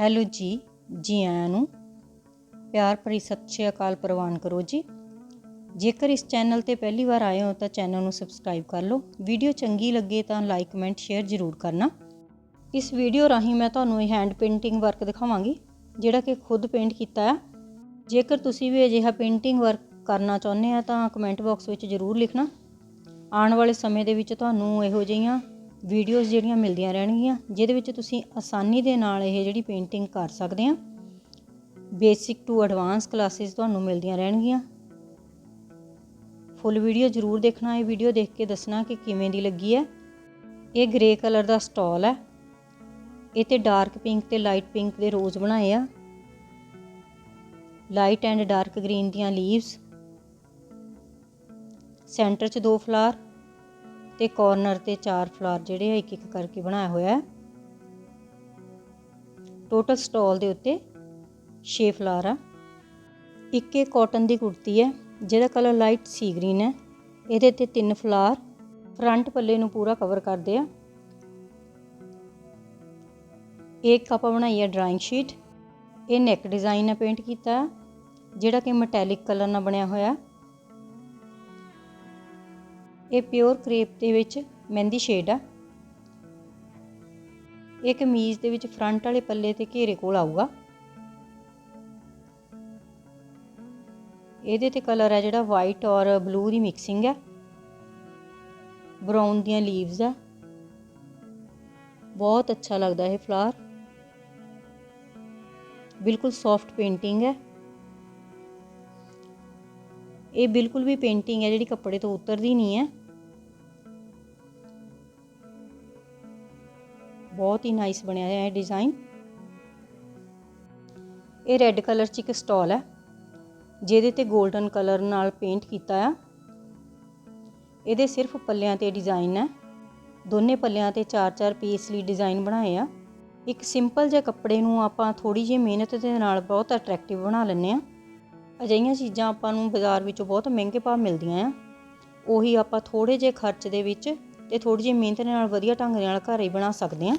Hello ਜੀ ਜੀ ਆਇਆਂ ਨੂੰ। ਪਿਆਰ ਭਰੀ ਸਤਿ ਸ਼੍ਰੀ ਅਕਾਲ ਪ੍ਰਵਾਨ ਕਰੋ ਜੀ। ਜੇਕਰ ਇਸ ਚੈਨਲ ਤੇ ਪਹਿਲੀ ਵਾਰ ਆਏ ਹੋ ਤਾਂ ਚੈਨਲ ਨੂੰ ਸਬਸਕ੍ਰਾਈਬ ਕਰ ਲਓ। ਵੀਡੀਓ ਚੰਗੀ ਲੱਗੇ ਤਾਂ ਲਾਈਕ, ਕਮੈਂਟ, ਸ਼ੇਅਰ ਜ਼ਰੂਰ ਕਰਨਾ। ਇਸ ਵੀਡੀਓ ਰਾਹੀਂ ਮੈਂ ਤੁਹਾਨੂੰ ਇਹ ਹੈਂਡ ਪੇਂਟਿੰਗ ਵਰਕ ਦਿਖਾਵਾਂਗੀ, ਜਿਹੜਾ ਕਿ ਖੁਦ ਪੇਂਟ ਕੀਤਾ ਹੈ। ਜੇਕਰ ਤੁਸੀਂ ਵੀ ਅਜਿਹਾ ਪੇਂਟਿੰਗ ਵਰਕ ਕਰਨਾ ਚਾਹੁੰਦੇ ਆ ਤਾਂ ਕਮੈਂਟ ਬਾਕਸ ਵਿੱਚ ਜ਼ਰੂਰ ਲਿਖਣਾ। ਆਉਣ ਵਾਲੇ ਸਮੇਂ ਦੇ ਵਿੱਚ ਤੁਹਾਨੂੰ ਇਹੋ ਜਿਹੀਆਂ ਵੀਡੀਓਜ਼ ਜਿਹੜੀਆਂ ਮਿਲਦੀਆਂ ਰਹਿਣਗੀਆਂ, ਜਿਹਦੇ ਵਿੱਚ ਤੁਸੀਂ ਆਸਾਨੀ ਦੇ ਨਾਲ ਇਹ ਜਿਹੜੀ ਪੇਂਟਿੰਗ ਕਰ ਸਕਦੇ ਆ। ਬੇਸਿਕ ਟੂ ਐਡਵਾਂਸ ਕਲਾਸਿਸ ਤੁਹਾਨੂੰ ਮਿਲਦੀਆਂ ਰਹਿਣਗੀਆਂ। ਫੁੱਲ ਵੀਡੀਓ ਜ਼ਰੂਰ ਦੇਖਣਾ, ਇਹ ਵੀਡੀਓ ਦੇਖ ਕੇ ਦੱਸਣਾ ਕਿ ਕਿਵੇਂ ਦੀ ਲੱਗੀ ਹੈ। ਇਹ ਗ੍ਰੇ ਕਲਰ ਦਾ ਸਟਾਲ ਹੈ। ਇਹ ਤੇ ਡਾਰਕ ਪਿੰਕ ਤੇ ਲਾਈਟ ਪਿੰਕ ਦੇ ਰੋਜ਼ ਬਣਾਏ ਆ। ਲਾਈਟ ਐਂਡ ਡਾਰਕ ਗ੍ਰੀਨ ਦੀਆਂ ਲੀਵਸ ਸੈਂਟਰ 'ਚ ਦੋ ਫਲਾਰ ਤੇ ਕਾਰਨਰ ਤੇ ਚਾਰ ਫਲਾਰ ਜਿਹੜੇ ਆ ਇੱਕ ਇੱਕ ਕਰਕੇ ਬਣਾਇਆ ਹੋਇਆ ਹੈ। ਟੋਟਲ ਸਟਾਲ ਦੇ ਉੱਤੇ 6 ਫਲਾਰ ਆ। ਇੱਕ ਇਹ ਕਾਟਨ ਦੀ ਕੁੜਤੀ ਹੈ, ਜਿਹਦਾ ਕਲਰ ਲਾਈਟ ਸੀ ਗ੍ਰੀਨ ਹੈ। ਇਹਦੇ ਤੇ ਤਿੰਨ ਫਲਾਰ ਫਰੰਟ ਪੱਲੇ ਨੂੰ ਪੂਰਾ ਕਵਰ ਕਰਦੇ ਆ। ਇੱਕ ਆਪਾਂ ਬਣਾਈ ਹੈ ਡਰਾਇੰਗ ਸ਼ੀਟ ਇਹ ਨੈਕ ਡਿਜ਼ਾਈਨ ਹੈ ਪੇਂਟ ਕੀਤਾ ਜਿਹੜਾ ਕਿ ਮੈਟੈਲਿਕ ਕਲਰ ਨਾਲ ਬਣਿਆ ਹੋਇਆ ਇਹ ਪਿਓਰ ਕ੍ਰੇਪ ਦੇ ਵਿੱਚ ਮਹਿੰਦੀ ਸ਼ੇਡ ਆ। ਇਹ ਕਮੀਜ਼ ਦੇ ਵਿੱਚ ਫਰੰਟ ਵਾਲੇ ਪੱਲੇ ਤੇ ਘੇਰੇ ਕੋਲ ਆਊਗਾ। ਇਹਦੇ ਤੇ ਕਲਰ ਹੈ ਜਿਹੜਾ ਵਾਈਟ ਔਰ ਬਲੂ ਦੀ ਮਿਕਸਿੰਗ ਹੈ ਬਰਾਊਨ ਦੀਆਂ ਲੀਵਸ ਆ। ਬਹੁਤ ਅੱਛਾ ਲੱਗਦਾ ਇਹ ਫਲਾਰ ਬਿਲਕੁਲ ਸੌਫਟ ਪੇਂਟਿੰਗ ਹੈ ਇਹ ਬਿਲਕੁਲ ਵੀ ਪੇਂਟਿੰਗ ਹੈ ਜਿਹੜੀ ਕੱਪੜੇ ਤੋਂ ਉਤਰਦੀ ਨਹੀਂ ਹੈ ਬਹੁਤ ਹੀ ਨਾਈਸ ਬਣਿਆ ਹੈ ਇਹ ਡਿਜ਼ਾਈਨ ਇਹ ਰੈੱਡ ਕਲਰ 'ਚ ਇੱਕ ਸਟਾਲ ਹੈ, ਜਿਹਦੇ ਤੇ 골ਡਨ ਕਲਰ ਨਾਲ ਪੇਂਟ ਕੀਤਾ ਆ। ਇਹਦੇ ਸਿਰਫ ਪੱਲਿਆਂ ਤੇ ਡਿਜ਼ਾਈਨ ਹੈ। ਦੋਨੇ ਪੱਲਿਆਂ ਤੇ 4-4 ਪੀਸ ਲਈ ਡਿਜ਼ਾਈਨ ਬਣਾਏ ਆ। ਇੱਕ ਸਿੰਪਲ ਜਿਹੇ ਕੱਪੜੇ ਨੂੰ ਆਪਾਂ ਥੋੜੀ ਜਿਹੀ ਮਿਹਨਤ ਦੇ ਨਾਲ ਬਹੁਤ ਅਟਰੈਕਟਿਵ ਬਣਾ ਲੈਂਦੇ ਆ। ਅਜਿਹੀਆਂ ਚੀਜ਼ਾਂ ਆਪਾਂ ਨੂੰ ਬਾਜ਼ਾਰ ਵਿੱਚੋਂ ਬਹੁਤ ਮਹਿੰਗੇ ਭਾਅ ਮਿਲਦੀਆਂ ਆ। ਉਹੀ ਆਪਾਂ ਥੋੜੇ ਜਿਹੇ ਖਰਚ ਦੇ ਵਿੱਚ ਤੇ ਥੋੜੀ ਜਿਹੀ ਮਿਹਨਤ ਨਾਲ ਵਧੀਆ ਢੰਗ ਨਾਲ ਘਰ ਹੀ ਬਣਾ ਸਕਦੇ ਆ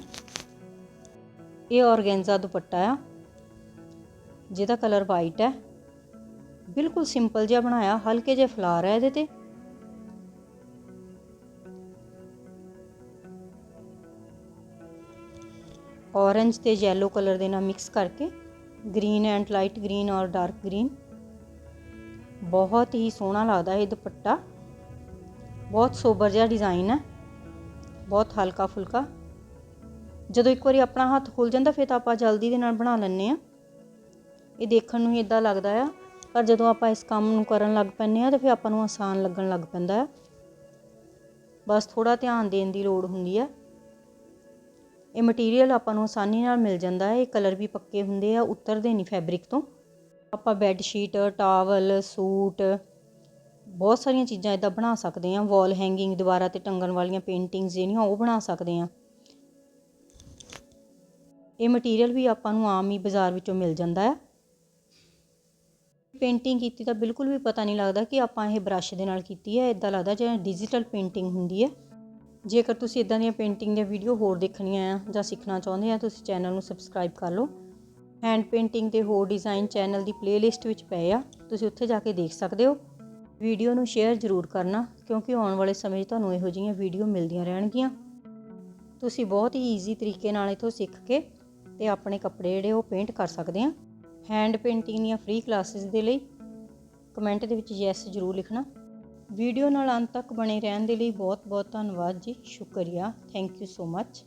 ਇਹ ਔਰਗੈਂਜ਼ਾ ਦੁਪੱਟਾ ਆ। ਜਿਹਦਾ ਕਲਰ ਵਾਈਟ ਹੈ। ਬਿਲਕੁਲ ਸਿੰਪਲ ਜਿਹਾ ਬਣਾਇਆ, ਹਲਕੇ ਜਿਹੇ ਫਲਾਰ ਹੈ ਇਹਦੇ ਤੇ। ਔਰੇਂਜ ਤੇ ਯੈਲੋ ਕਲਰ ਦੇ ਨਾਲ ਮਿਕਸ ਕਰਕੇ ਗ੍ਰੀਨ ਐਂਡ ਲਾਈਟ ਗ੍ਰੀਨ ਔਰ ਡਾਰਕ ਗ੍ਰੀਨ ਬਹੁਤ ਹੀ ਸੋਹਣਾ ਲੱਗਦਾ ਇਹ ਦੁਪੱਟਾ। ਬਹੁਤ ਸੋਬਰ ਜਿਹਾ ਡਿਜ਼ਾਈਨ ਹੈ। ਬਹੁਤ ਹਲਕਾ ਫੁਲਕਾ। ਜਦੋਂ ਇੱਕ ਵਾਰੀ ਆਪਣਾ ਹੱਥ ਖੁੱਲ ਜਾਂਦਾ, ਫਿਰ ਤਾਂ ਆਪਾਂ ਜਲਦੀ ਦੇ ਨਾਲ ਬਣਾ ਲੈਂਦੇ ਆ ਇਹ ਦੇਖਣ ਨੂੰ ਹੀ ਇਦਾਂ ਲੱਗਦਾ ਆ। ਪਰ ਜਦੋਂ ਆਪਾਂ ਇਸ ਕੰਮ ਨੂੰ ਕਰਨ ਲੱਗ ਪੈਂਦੇ ਆ ਤਾਂ ਫਿਰ ਆਪਾਂ ਨੂੰ ਆਸਾਨ ਲੱਗਣ ਲੱਗ ਪੈਂਦਾ ਆ। ਬਸ ਥੋੜਾ ਧਿਆਨ ਦੇਣ ਦੀ ਲੋੜ ਹੁੰਦੀ ਆ। ਇਹ ਮਟੀਰੀਅਲ ਆਪਾਂ ਨੂੰ ਆਸਾਨੀ ਨਾਲ ਮਿਲ ਜਾਂਦਾ ਹੈ ਇਹ ਕਲਰ ਵੀ ਪੱਕੇ ਹੁੰਦੇ ਆ, ਉਤਰਦੇ ਨਹੀਂ ਫੈਬਰਿਕ ਤੋਂ। ਆਪਾਂ ਬੈੱਡ ਸ਼ੀਟ ਟਾਵਲ ਸੂਟ ਬਹੁਤ ਸਾਰੀਆਂ ਚੀਜ਼ਾਂ ਇੱਦਾਂ ਬਣਾ ਸਕਦੇ ਹਾਂ ਵਾਲ ਹੈਂਗਿੰਗ ਦੁਬਾਰਾ ਤੇ ਟੰਗਣ ਵਾਲੀਆਂ ਪੇਂਟਿੰਗਸ ਜਿਹੜੀਆਂ ਉਹ ਬਣਾ ਸਕਦੇ ਹਾਂ। ਇਹ ਮਟੀਰੀਅਲ ਵੀ ਆਪਾਂ ਨੂੰ ਆਮ ਹੀ ਬਾਜ਼ਾਰ ਵਿੱਚੋਂ ਮਿਲ ਜਾਂਦਾ ਹੈ। ਪੇਂਟਿੰਗ ਕੀਤੀ ਤਾਂ ਬਿਲਕੁਲ ਵੀ ਪਤਾ ਨਹੀਂ ਲੱਗਦਾ ਕਿ ਆਪਾਂ ਇਹ ਬ੍ਰਸ਼ ਦੇ ਨਾਲ ਕੀਤੀ ਹੈ, ਇਦਾਂ ਲੱਗਦਾ ਜਿਵੇਂ ਡਿਜੀਟਲ ਪੇਂਟਿੰਗ ਹੁੰਦੀ ਹੈ। ਜੇਕਰ ਤੁਸੀਂ ਇਦਾਂ ਦੀਆਂ ਪੇਂਟਿੰਗ ਦੀਆਂ ਵੀਡੀਓ ਹੋਰ ਦੇਖਣੀਆਂ ਆ ਜਾਂ ਸਿੱਖਣਾ ਚਾਹੁੰਦੇ ਆ, ਤੁਸੀਂ ਚੈਨਲ ਨੂੰ ਸਬਸਕ੍ਰਾਈਬ ਕਰ ਲਓ। ਹੈਂਡ ਪੇਂਟਿੰਗ ਤੇ ਹੋਰ ਡਿਜ਼ਾਈਨ ਚੈਨਲ ਦੀ ਪਲੇਲਿਸਟ ਵਿੱਚ ਪਏ ਆ, ਤੁਸੀਂ ਉੱਥੇ ਜਾ ਕੇ ਦੇਖ ਸਕਦੇ ਹੋ। ਵੀਡੀਓ ਨੂੰ ਸ਼ੇਅਰ ਜ਼ਰੂਰ ਕਰਨਾ, ਕਿਉਂਕਿ ਆਉਣ ਵਾਲੇ ਸਮੇਂ 'ਚ ਤੁਹਾਨੂੰ ਇਹੋ ਜਿਹੀਆਂ ਵੀਡੀਓ ਮਿਲਦੀਆਂ ਰਹਿਣਗੀਆਂ। ਤੁਸੀਂ ਬਹੁਤ ਹੀ ਈਜ਼ੀ ਤਰੀਕੇ ਨਾਲ ਇਥੋਂ ਸਿੱਖ ਕੇ ਤੇ ਆਪਣੇ ਕੱਪੜੇ ਜਿਹੜੇ ਉਹ ਪੇਂਟ ਕਰ ਸਕਦੇ ਆ। ਹੈਂਡ ਪੇਂਟਿੰਗ ਦੀਆਂ ਫ੍ਰੀ ਕਲਾਸਿਸ ਦੇ ਲਈ ਕਮੈਂਟ ਦੇ ਵਿੱਚ ਯੈਸ ਜ਼ਰੂਰ ਲਿਖਣਾ। ਵੀਡੀਓ ਨਾਲ ਅੰਤ ਤੱਕ ਬਣੇ ਰਹਿਣ ਦੇ ਲਈ ਬਹੁਤ ਬਹੁਤ ਧੰਨਵਾਦ ਜੀ। ਸ਼ੁਕਰੀਆ। Thank you so much